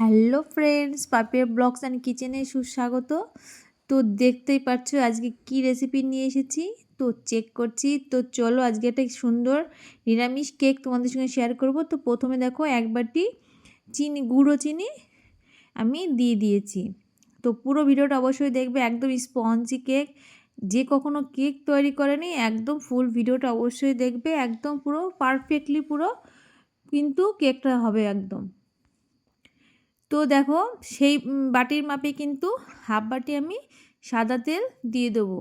Hello friends, Papiya blogs and কিচেনে সুস্বাগত। তো দেখতেই পাচ্ছ আজকে কি রেসিপি নিয়ে এসেছি? তো চেক করছি। তো চলো আজকে একটা সুন্দর নিরামিষ কেক তোমাদের সঙ্গে শেয়ার করব। তো প্রথমে দেখো এক বাটি চিনি, গুঁড়ো চিনি আমি দিয়ে দিয়েছি। তো পুরো ভিডিওটা অবশ্যই দেখবে একদম স্পঞ্জি কেক যে কখনো কেক তৈরি করেনি, একদম ফুল ভিডিওটা অবশ্যই দেখবে। একদম পুরো পারফেক্টলি পুরো কিন্তু কেকটা হবে একদম। তো দেখো সেই বাটির মাপে কিন্তু হাফ বাটি আমি সাদা তেল দিয়ে দেবো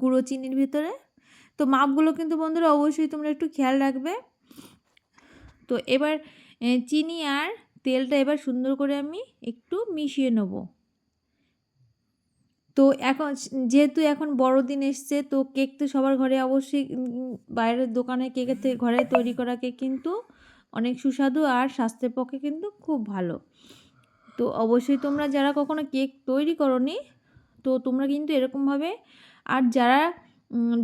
গুঁড়ো চিনির ভিতরে। তো মাপগুলো কিন্তু বন্ধুরা অবশ্যই তোমরা একটু খেয়াল রাখবে। তো এবার চিনি আর তেলটা এবার সুন্দর করে আমি একটু মিশিয়ে নেব। তো এখন যেহেতু এখন বড়দিন এসছে, তো কেক তো সবার ঘরে অবশ্যই বাইরের দোকানে কেকের থেকে ঘরে তৈরি করা কেক কিন্তু অনেক সুস্বাদু আর স্বাস্থ্যের পক্ষে কিন্তু খুব ভালো। তো অবশ্যই তোমরা যারা কখনো কেক তৈরি করনি, তো তোমরা কিন্তু এরকমভাবে আর যারা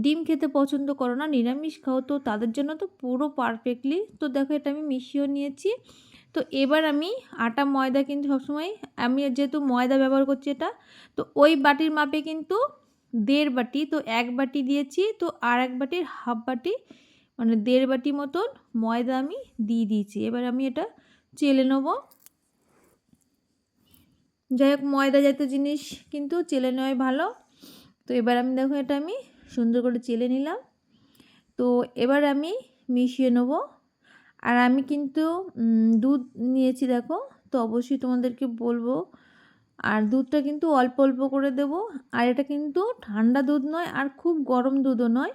ডিম খেতে পছন্দ করো না, নিরামিষ খাও, তো তাদের জন্য তো পুরো পারফেক্টলি তো দেখো এটা আমি মিশিয়েও নিয়েছি। তো এবার আমি আটা, ময়দা কিন্তু সবসময়, আমি যেহেতু ময়দা ব্যবহার করছি এটা, তো ওই বাটির মাপে কিন্তু দেড় বাটি, তো এক বাটি দিয়েছি, তো আর এক বাটির হাফ বাটি মানে দেড় বাটি মতন ময়দা আমি দিয়ে দিয়েছি। এবার আমি এটা চেলে নেব। যাই হোক ময়দা জাতীয় জিনিস কিন্তু চেলে নেওয়াই ভালো। তো এবার আমি দেখো এটা আমি সুন্দর করে চেলে নিলাম। তো এবার আমি মিশিয়ে নেব। আর আমি কিন্তু দুধ নিয়েছি দেখো, তো অবশ্যই তোমাদেরকে বলব। আর দুধটা কিন্তু অল্প অল্প করে দেব। আর এটা কিন্তু ঠান্ডা দুধ নয়, আর খুব গরম দুধও নয়।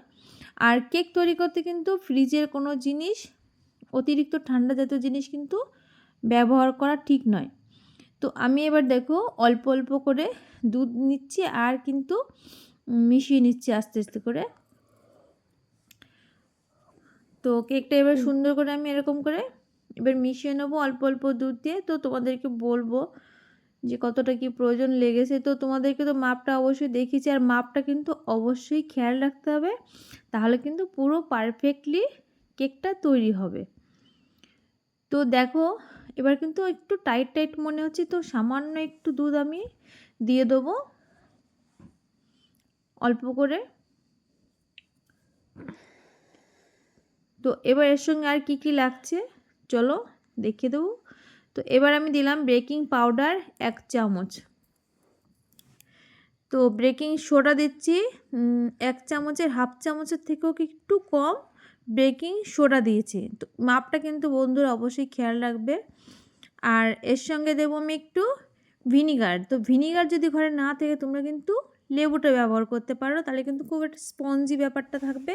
আর কেক তৈরি করতে কিন্তু ফ্রিজের কোনো জিনিস, অতিরিক্ত ঠান্ডা জাতীয় জিনিস কিন্তু ব্যবহার করা ঠিক নয়। তো আমি এবার দেখো অল্প অল্প করে দুধ নিচ্ছি আর কিন্তু মিশিয়ে নিচ্ছি আস্তে আস্তে করে। তো কেকটা এবার সুন্দর করে আমি এরকম করে এবার মিশিয়ে নেব অল্প অল্প দুধ দিয়ে। তো তোমাদেরকে বলব যে কতটা কি প্রয়োজন লেগেছে। তো তোমাদেরকে তো মাপটা অবশ্যই দেখিয়েছি। আর মাপটা কিন্তু অবশ্যই খেয়াল রাখতে হবে। তাহলে কিন্তু পুরো পারফেক্টলি কেকটা তৈরি হবে। তো দেখো, এবার কিন্তু একটু টাইট টাইট মনে হচ্ছে। তো সামান্য একটু দুধ আমি দিয়ে দেবো। অল্প করে। তো এবার এর সঙ্গে আর কি কি লাগছে? চলো দেখিয়ে দেবো। তো এবার আমি দিলাম বেকিং পাউডার এক চামচ। তো বেকিং সোডা দিচ্ছি এক চামচের, হাফ চামচের থেকেও একটু কম বেকিং সোডা দিয়েছি। তো মাপটা কিন্তু বন্ধুরা অবশ্যই খেয়াল রাখবে। আর এর সঙ্গে দেবো আমি একটু ভিনিগার। তো ভিনিগার যদি ঘরে না থাকে তোমরা কিন্তু লেবুটা ব্যবহার করতে পারো, তাহলে কিন্তু খুব একটা স্পঞ্জি ব্যাপারটা থাকবে,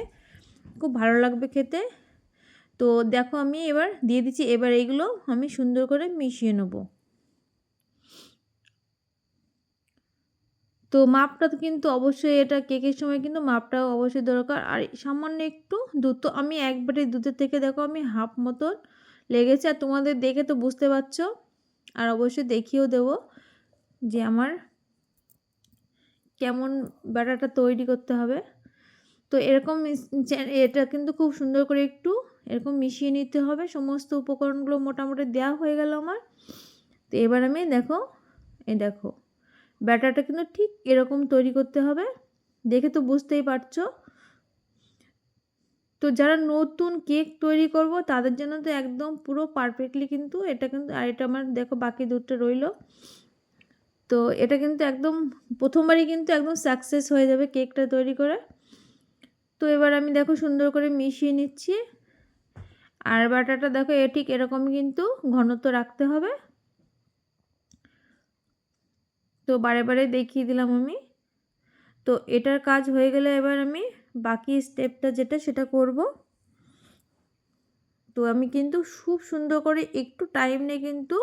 খুব ভালো লাগবে খেতে। তো দেখো আমি এবার দিয়ে দিচ্ছি, এবার এইগুলো আমি সুন্দর করে মিশিয়ে নেব। তো মাপটা তো কিন্তু অবশ্যই এটা কেকের সময় কিন্তু মাপটাও অবশ্যই দরকার। আর সামান্য একটু দুধ আমি একবারে দুধের থেকে দেখো আমি হাফ মতন লেগেছে। আর তোমাদের দেখে তো বুঝতে পারছ, আর অবশ্যই দেখিয়েও দেব যে আমার কেমন ব্যাটারটা তৈরি করতে হবে। তো এরকম এটা কিন্তু খুব সুন্দর করে একটু এরকম মিশিয়ে নিতে হবে। সমস্ত উপকরণগুলো মোটামুটি দেওয়া হয়ে গেল আমার। তো এবার আমি দেখো, এই দেখো, ব্যাটারটা কিন্তু ঠিক এরকম তৈরি করতে হবে। দেখে তো বুঝতেই পারছ। তো যারা নতুন কেক তৈরি করব, তাদের জন্য তো একদম পুরো পারফেক্টলি কিন্তু এটা কিন্তু, আর এটা আমার দেখো বাকি দুধটা রইল। তো এটা কিন্তু একদম, প্রথমবারই কিন্তু একদম সাকসেস হয়ে যাবে কেকটা তৈরি করে তো এবার আমি দেখো সুন্দর করে মিশিয়ে নিচ্ছি। আর বাটাটা দেখো, এ ঠিক এরকম কিন্তু ঘনত্ব রাখতে হবে। তো বারে বারে দেখিয়ে দিলাম আমি। তো এটার কাজ হয়ে গেলে এবার আমি বাকি স্টেপটা যেটা, সেটা করব। তো আমি কিন্তু খুব সুন্দর করে একটু টাইম নিয়ে কিন্তু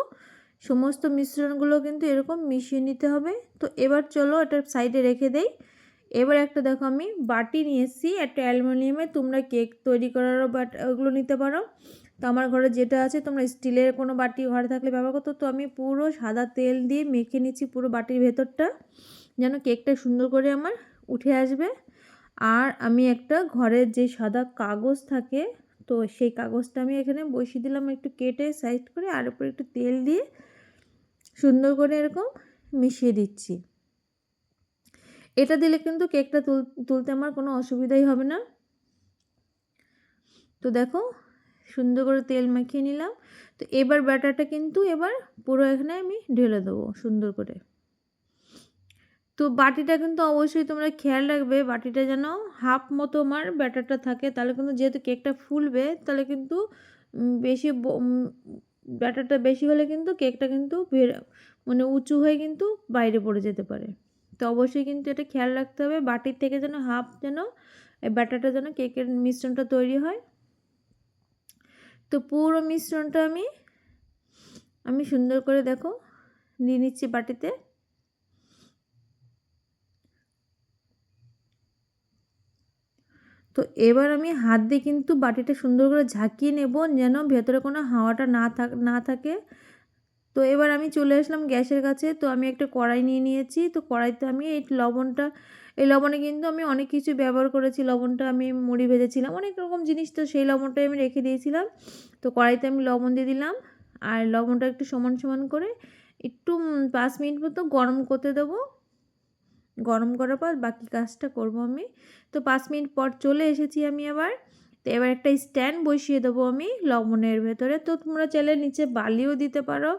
সমস্ত মিশ্রণগুলো কিন্তু এরকম মিশিয়ে নিতে হবে। তো এবার চলো এটা সাইডে রেখে দেই। এবার একটা দেখো আমি বাটি নিয়ে এসেছি একটা অ্যালুমিনিয়ামে তোমরা কেক তৈরি করারও বাট, ওগুলো নিতে পারো। তো আমার ঘরে যেটা আছে তোমরা স্টিলের কোনো বাটি ঘরে থাকলে ব্যবহার করতো, তো আমি পুরো সাদা তেল দিয়ে মেখে নিচ্ছি পুরো বাটির ভেতরটা, যেন কেকটা সুন্দর করে আমার উঠে আসবে। আর আমি একটা ঘরের যে সাদা কাগজ থাকে, তো সেই কাগজটা আমি এখানে বসিয়ে দিলাম একটু কেটে সাইড করে, আর উপরে একটু তেল দিয়ে সুন্দর করে এরকম মিশিয়ে দিচ্ছি। এটা দিলে কিন্তু কেকটা তুল, তুলতে আমার কোনো অসুবিধাই হবে না। তো দেখো, সুন্দর করে তেল মাখিয়ে নিলাম। তো এবার ব্যাটারটা কিন্তু এবার পুরো এখানে আমি ঢেলে দেবো সুন্দর করে। তো বাটিটা কিন্তু অবশ্যই তোমরা খেয়াল রাখবে, বাটিটা যেন হাফ মতো আমার ব্যাটারটা থাকে, তাহলে কিন্তু যেহেতু কেকটা ফুলবে, তাহলে কিন্তু বেশি ব্যাটারটা বেশি হলে কিন্তু কেকটা কিন্তু মানে উঁচু হয়ে কিন্তু বাইরে পড়ে যেতে পারে। তো অবশ্যই কিন্তু এটা খেয়াল রাখতে হবে। বাটির থেকে যেন হাফ যেন ব্যাটারটা যেন কেকের মিশ্রণটা তৈরি হয়। তো পুরো মিশ্রণটা আমি আমি সুন্দর করে দেখো, নিয়ে নিচ্ছি বাটিতে। তো এবার আমি হাত দিয়ে কিন্তু বাটিটা সুন্দর করে ঝাঁকিয়ে নেব যেন ভেতরে কোনো হাওয়াটা না থাক, না থাকে। তো এবার আমি চলে আসলাম গ্যাসের কাছে। তো আমি একটা কড়াই নিয়ে নিয়েছি। তো কড়াইতে আমি এই লবণটা, এই লবণে কিন্তু আমি অনেক কিছু ব্যবহার করেছি। লবণটা আমি মুড়ি ভেজেছিলাম। অনেক রকম জিনিস তো সেই লবণটাই আমি রেখে দিয়েছিলাম। তো কড়াইতে আমি লবণ দিয়ে দিলাম। আর লবণটা একটু সমান সমান করে একটু পাঁচ মিনিট মতো গরম করতে দেবো। গরম করার পর বাকি কাজটা করব আমি। তো পাঁচ মিনিট পর চলে এসেছি আমি আবার। তো এবার একটা স্ট্যান্ড বসিয়ে দেবো আমি লবণের ভেতরে। তো তোমরা চাইলে নিচে বালিও দিতে পারো।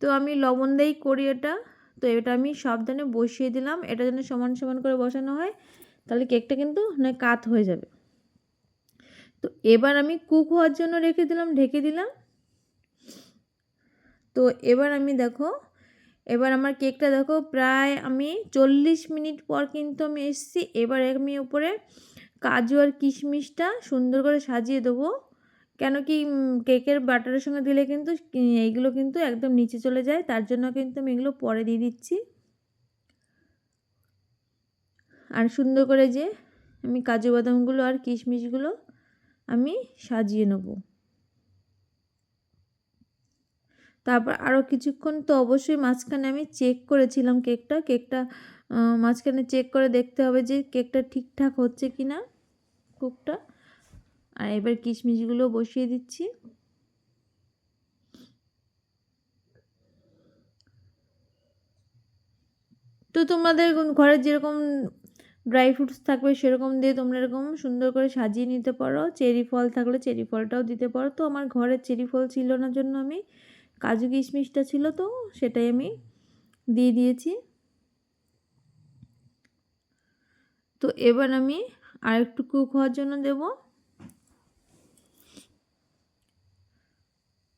তো আমি লবণ দিয়েই করি এটা। তো এটা আমি সাবধানে বসিয়ে দিলাম। এটা যেন সমান সমান করে বসানো হয়, তাহলে কেকটা কিন্তু নয় কাত হয়ে যাবে। তো এবার আমি কুক হওয়ার জন্য রেখে দিলাম, ঢেকে দিলাম। তো এবার আমি দেখো, এবার আমার কেকটা দেখো, প্রায় আমি চল্লিশ মিনিট পর কিন্তু আমি এসেছি। এবার আমি উপরে কাজু আর কিশমিশটা সুন্দর করে সাজিয়ে দেবো। কেন কি কেকের বাটারের সঙ্গে দিলে কিন্তু এইগুলো কিন্তু একদম নিচে চলে যায়। তার জন্য কিন্তু আমি এগুলো পরে দিয়ে দিচ্ছি। আর সুন্দর করে যে আমি কাজু বাদামগুলো আর কিশমিশগুলো আমি সাজিয়ে নেব। তারপর আরও কিছুক্ষণ তো অবশ্যই মাঝখানে আমি চেক করেছিলাম কেকটা। কেকটা মাঝখানে চেক করে দেখতে হবে যে কেকটা ঠিকঠাক হচ্ছে কি না কুকটা। আর এবার কিশমিশগুলো বসিয়ে দিচ্ছি। তো তোমাদের ঘরে যেরকম ড্রাই ফ্রুটস থাকবে সেরকম দিয়ে তোমরা এরকম সুন্দর করে সাজিয়ে নিতে পারো। চেরি ফল থাকলে চেরি ফলটাও দিতে পারো। তো আমার ঘরে চেরি ফল ছিল না জন্য আমি কাজু কিশমিশটা ছিল তো সেটাই আমি দিয়ে দিয়েছি। তো এবার আমি আর একটু কুক হওয়ার জন্য দেবো।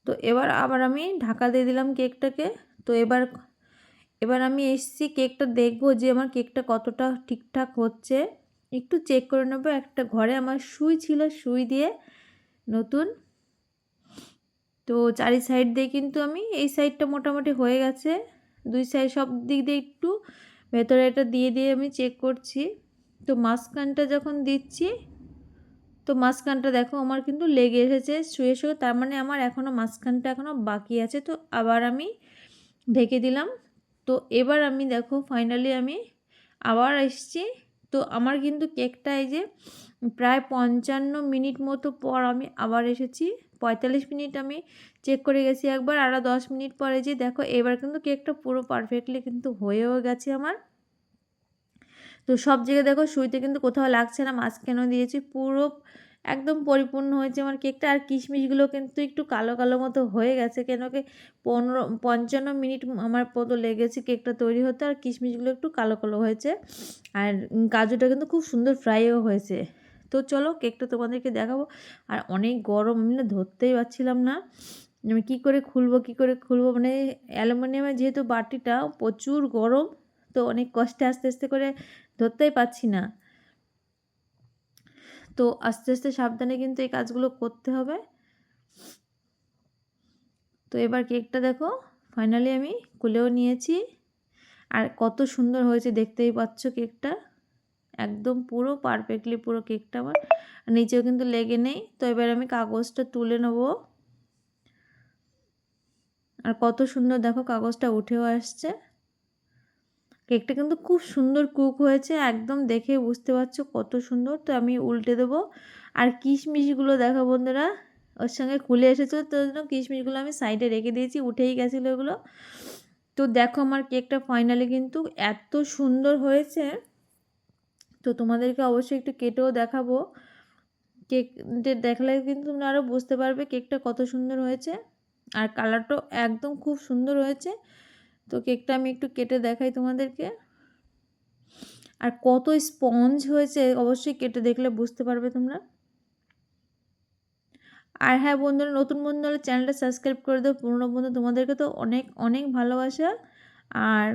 তো এবার আবার আমি ঢাকা দিয়ে দিলাম কেকটাকে। তো এবার এবার আমি এসছি কেকটা দেখব যে আমার কেকটা কতটা ঠিকঠাক হচ্ছে। একটু চেক করে নেব, একটা ঘরে আমার সুই ছিল, সুই দিয়ে নতুন। তো চারি সাইড দিয়ে কিন্তু আমি, এই সাইডটা মোটামুটি হয়ে গেছে। দুই সাইড সব দিক দিয়ে একটু ভেতরে এটা দিয়ে দিয়ে আমি চেক করছি। তো মাঝখানটা যখন দিচ্ছি তো মাঝখানটা দেখো আমার কিন্তু লেগে এসেছে শুয়ে শুয়ে, তার মানে আমার এখনও মাঝখানটা এখনও বাকি আছে। তো আবার আমি ঢেকে দিলাম। তো এবার আমি দেখো ফাইনালি আমি আবার এসছি। তো আমার কিন্তু কেকটা এই যে প্রায় পঞ্চান্ন মিনিট মতো পর আমি আবার এসেছি। পঁয়তাল্লিশ মিনিট আমি চেক করে গেছি একবার আরও দশ মিনিট পরে যে দেখো এবার কিন্তু কেকটা পুরো পারফেক্টলি কিন্তু হয়েও গেছে আমার। তো সব জায়গায় দেখো সুইতে কিন্তু কোথাও লাগছে না মাঝখানেও দিয়েছি? পুরো একদম পরিপূর্ণ হয়েছে আমার কেকটা। আর কিশমিশগুলো কিন্তু একটু কালো কালো মতো হয়ে গেছে, কেন কি পনেরো, পঞ্চান্ন মিনিট আমার মতো লেগেছে কেকটা তৈরি হতে। আর কিশমিশগুলো একটু কালো কালো হয়েছে। আর কাজুটা কিন্তু খুব সুন্দর ফ্রাইও হয়েছে। তো চলো কেকটা তোমাদেরকে দেখাবো। আর অনেক গরম, আমি না ধরতেই পারছিলাম না। আমি কী করে খুলবো, কী করে খুলবো? মানে অ্যালুমিনিয়ামের যেহেতু বাটিটা প্রচুর গরম তো অনেক কষ্টে আস্তে আস্তে করে ধরতেই পারছি না। তো আস্তে আস্তে সাবধানে কিন্তু এই কাজগুলো করতে হবে। তো এবার কেকটা দেখো ফাইনালি আমি কুলেও নিয়েছি। আর কত সুন্দর হয়েছে, দেখতেই পাচ্ছ কেকটা। একদম পুরো পারফেক্টলি পুরো কেকটা আমার। নিচেও কিন্তু লেগে নেই। তো এবার আমি কাগজটা তুলে নেব। আর কত সুন্দর দেখো, কাগজটা উঠেও আসছে। কেকটা কিন্তু খুব সুন্দর কুক হয়েছে, একদম দেখে বুঝতে পারছ কত সুন্দর। তো আমি উল্টে দেবো। আর কিশমিশগুলো দেখো বন্ধুরা, ওর সঙ্গে খুলে এসেছিল তো জন্য কিশমিশগুলো আমি সাইডে রেখে দিয়েছি, উঠেই গেছিল এগুলো তো দেখো আমার কেকটা ফাইনালি কিন্তু এত সুন্দর হয়েছে। তো তোমাদেরকে অবশ্যই একটু কেটেও দেখাবো। কেক দেখলে কিন্তু তোমরা আরও বুঝতে পারবে কেকটা কত সুন্দর হয়েছে। আর কালারটাও একদম খুব সুন্দর হয়েছে। তো কেকটা আমি একটু কেটে দেখাই তোমাদেরকে। আর কত স্পঞ্জ হয়েছে অবশ্যই কেটে দেখলে বুঝতে পারবে তোমরা। আর হ্যাঁ বন্ধুরা, নতুন বন্ধু হলে চ্যানেলটা সাবস্ক্রাইব করে দেবো পুরনো বন্ধু তোমাদেরকে তো অনেক অনেক ভালোবাসা। আর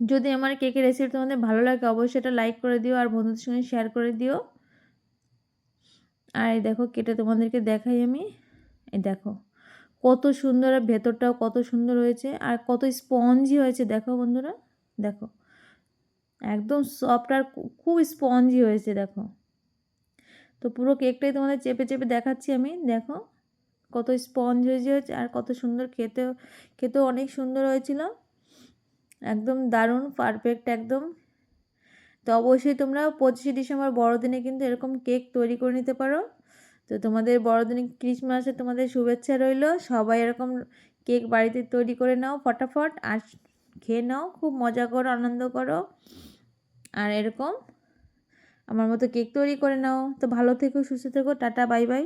যদি আমার কেকের রেসিপি তোমাদের ভালো লাগে, অবশ্যই এটা লাইক করে দিও আর বন্ধুদের সঙ্গে শেয়ার করে দিও। আর এই দেখো, কেটে তোমাদেরকে দেখাই আমি। এই দেখো। কত সুন্দর আর ভেতরটাও কত সুন্দর হয়েছে আর কত স্পঞ্জি হয়েছে। দেখো বন্ধুরা, দেখো। একদম সফট আর খুব স্পঞ্জি হয়েছে, দেখো। তো পুরো কেকটাই তোমাদের চেপে চেপে দেখাচ্ছি আমি। দেখো, কত স্পঞ্জ হয়েছে আর কত সুন্দর খেতেও খেতেও অনেক সুন্দর হয়েছিল। একদম দারুণ পারফেক্ট একদম। তো অবশ্যই তোমরা পঁচিশে ডিসেম্বর বড়দিনে কিন্তু এরকম কেক তৈরি করে নিতে পারো। তো তোমাদের বড়দিন ক্রিসমাসে তোমাদের শুভেচ্ছা রইল। সবাই এরকম কেক বাড়িতে তৈরি করে নাও ফটাফট আর খেয়ে নাও, খুব মজা করো, আনন্দ করো। আর এরকম আমার মতো কেক তৈরি করে নাও। তো ভালো থেকো, সুস্থ থেকো, টাটা, বাই বাই।